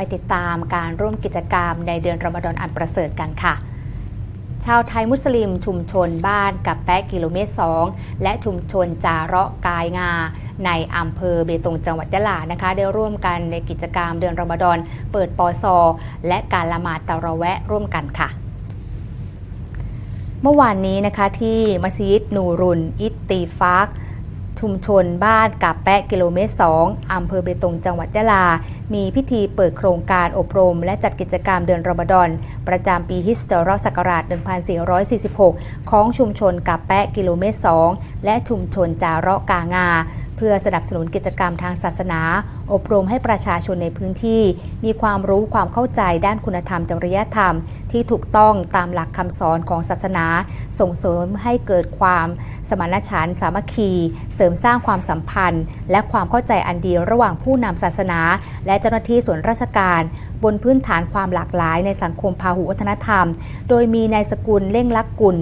ไปติดตามการร่วมกิจกรรมในเดือนรอมฎอนอันประเสริฐกันค่ะ ชาวไทยมุสลิมชุมชนบ้านกับแปะกิโลเมตร 2 และชุมชนจาระกายงา ในอำเภอเบตงจังหวัดยะลานะคะ ได้ร่วมกันในกิจกรรมเดือนรอมฎอนเปิดปอซอและการละหมาดตะระแวะร่วมกันค่ะเมื่อวานนี้นะคะที่มัสยิดนูรุน อิตตีฟาก ชุมชนบ้านกับแปะกิโลเมตร 2 อำเภอเบตงจังหวัดยะลา มีพิธีเปิดโครงการอบรม และจัดกิจกรรมเดือนรอมฎอนประจำปีฮิสตอรอศักราช 1446 ของชุมชนกับแปะกิโลเมตร 2 และชุมชนจาระกางา พื่อสนับสนุนกิจกรรมทางศาสนา อบรมให้ประชาชนในพื้นที่ มีความรู้ความเข้าใจด้านคุณธรรมจริยธรรม ที่ถูกต้องตามหลักคำสอนของศาสนา ส่งเสริมให้เกิดความสมานฉันท์สามัคคี เสริมสร้างความสัมพันธ์ และความเข้าใจอันดีระหว่างผู้นำศาสนา และเจ้าหน้าที่ส่วนราชการ บนพื้นฐานความหลากหลายในสังคมพาหุวัฒนธรรม โดยมีนายสกุลเล่งลักกุล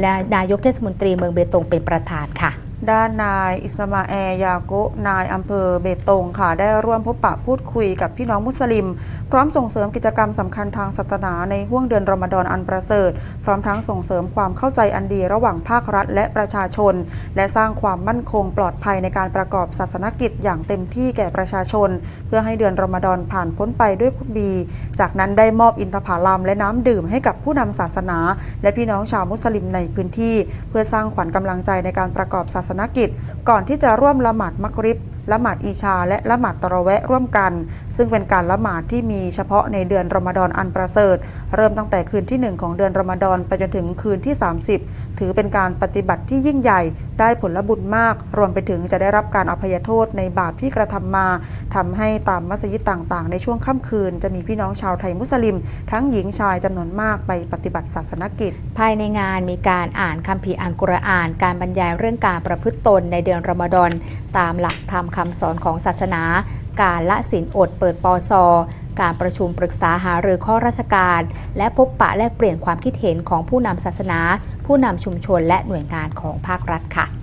และนายกเทศมนตรีเมืองเบตงเป็นประธานค่ะ ด้านนายอิสมาแอร์ยาโกนายอำเภอเบตงค่ะ ได้ร่วมพบปะพูดคุยกับพี่น้องมุสลิม พร้อมส่งเสริมกิจกรรมสำคัญทางศาสนาในห่วงเดือนรอมฎอนอันประเสริฐ พร้อมทั้งส่งเสริมความเข้าใจอันดีระหว่างภาครัฐและประชาชน และสร้างความมั่นคงปลอดภัยในการประกอบศาสนกิจอย่างเต็มที่แก่ประชาชน เพื่อให้เดือนรอมฎอนผ่านพ้นไปด้วยคุณดี จากนั้นได้มอบอินทผลัมและน้ำดื่มให้กับผู้นำศาสนา และพี่น้องชาวมุสลิมในพื้นที่ เพื่อสร้างขวัญกำลังใจในการประกอบศาสนกิจ ก่อนที่จะร่วมละหมาดมักริบละหมาดอีชา และละหมาดตะระแวะร่วมกัน ซึ่งเป็นการละหมาดที่มีเฉพาะในเดือนรอมฎอนอันประเสริฐ เริ่มตั้งแต่คืนที่ 1 ของเดือนรอมฎอนไปจนถึงคืนที่ 30 ถือเป็นการปฏิบัติที่ยิ่งใหญ่ ได้ผลบุญมาก รวมไปถึงจะได้รับการอภัยโทษในบาปที่กระทำมาทำให้ตามมัสยิดต่างๆ ในช่วงค่ำคืน จะมีพี่น้องชาวไทยมุสลิม ทั้งหญิงชายจำนวนมากไปปฏิบัติศาสนกิจ ภายในงานมีการอ่านคัมภีร์อัลกุรอาน การบรรยายเรื่องการประพฤติตนในเดือนรอมฎอนตามหลักธรรมคำสอนของศาสนา การละสินอดเปิดปอซอการประชุมปรึกษาหารือข้อราชการ และพบปะแลกเปลี่ยนความคิดเห็นของผู้นำศาสนา ผู้นำชุมชนและหน่วยงานของภาครัฐค่ะ